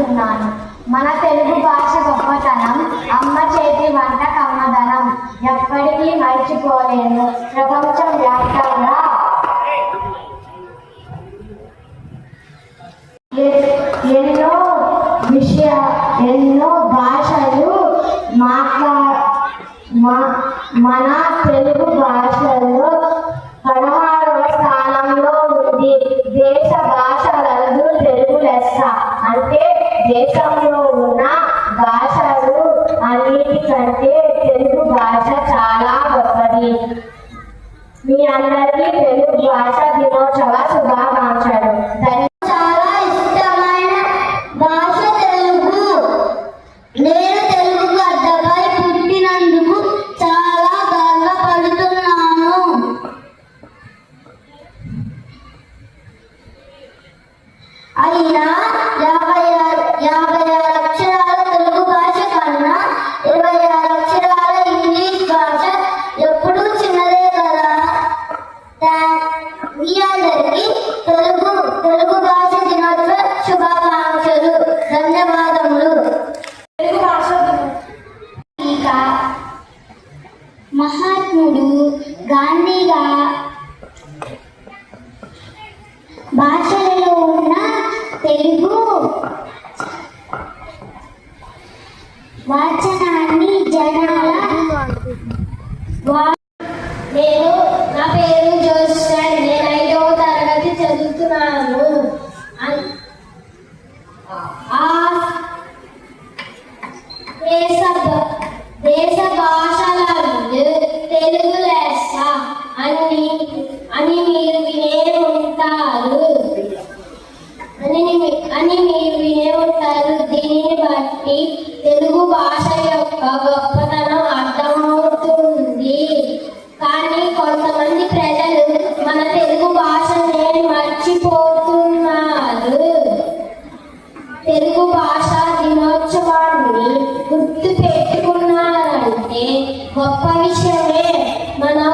చదువుతున్నాను. మన తెలుగు భాష గొప్పతనం అమ్మ చేతి వంట కమ్మదనం. ఎప్పటికీ మర్చిపోలేను. ప్రపంచం వ్యాప్తంగా ఎన్నో విషయ ఎన్నో భాషలు మాట్లా మన తెలుగు భాషలో మీ అందరికీ తెలుగు భాష దినోత్సవ శుభాకాంక్షలు. చాలా ఇష్టమైన భాష తెలుగు. నేను తెలుగు గడ్డపై పుట్టినందుకు చాలా గర్వపడుతున్నాను. అయినా వాచనాన్ని జనాల నేను నా పేరు జోస్టన్. నేను ఐదవ తరగతి చదువుతున్నాను. ఆ దేశ భ- దేశ భాషలందు తెలుగు లెస్స అని అని మీరు వినే ఉంటారు. అని అని మీరు వినే ఉంటారు దీనిని బట్టి తెలుగు భాష యొక్క గొప్పతనం అర్థమవుతుంది. కానీ కొంతమంది ప్రజలు మన తెలుగు భాషనే మర్చిపోతున్నారు. తెలుగు భాష దినోత్సవాన్ని గుర్తు పెట్టుకున్నారంటే గొప్ప విషయమే. మనం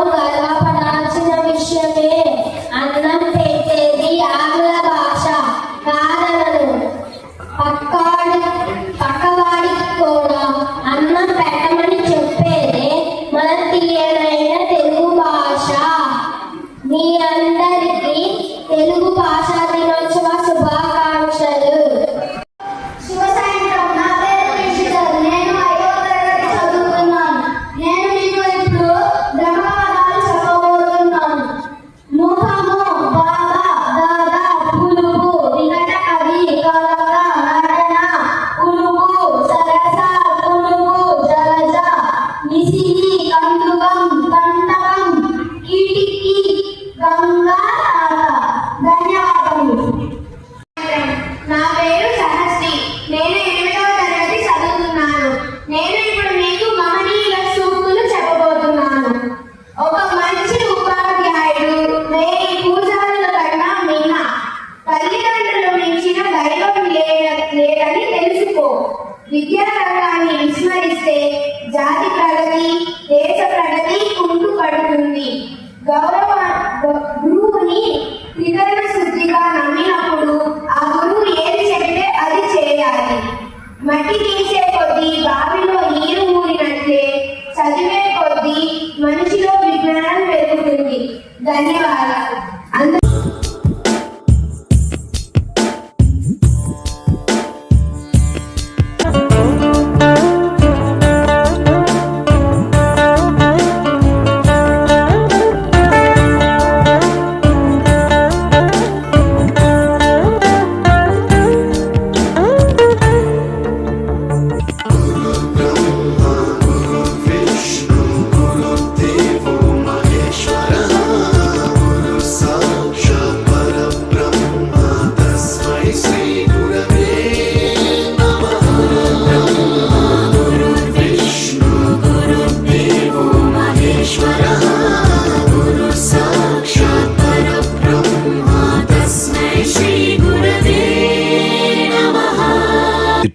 అందరికీ తెలుగు భాషా దినోత్సవం తల్లిదండ్రులు మించిన దైవం లేదని తెలుసుకో. విద్యా రంగాన్ని విస్మరిస్తే జాతి ప్రగతి దేశ ప్రగతి కుంటు పడుతుంది. గౌరవ గురువుని త్రికరణ శుద్ధిగా నమ్మినప్పుడు ఆ గురువు ఏది చెబితే అది చేయాలి. మట్టి తీసే కొద్దీ బావిలో నీరు ఊరినట్లే చదివే కొద్దీ మనిషిలో విజ్ఞానం పెరుగుతుంది. ధన్యవాదాలు.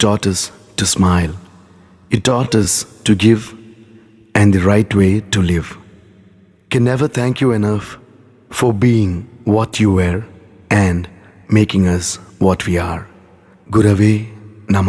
Taught us to smile. It taught us to give and the right way to live. Can never thank you enough for being what you were and making us what we are. Gurave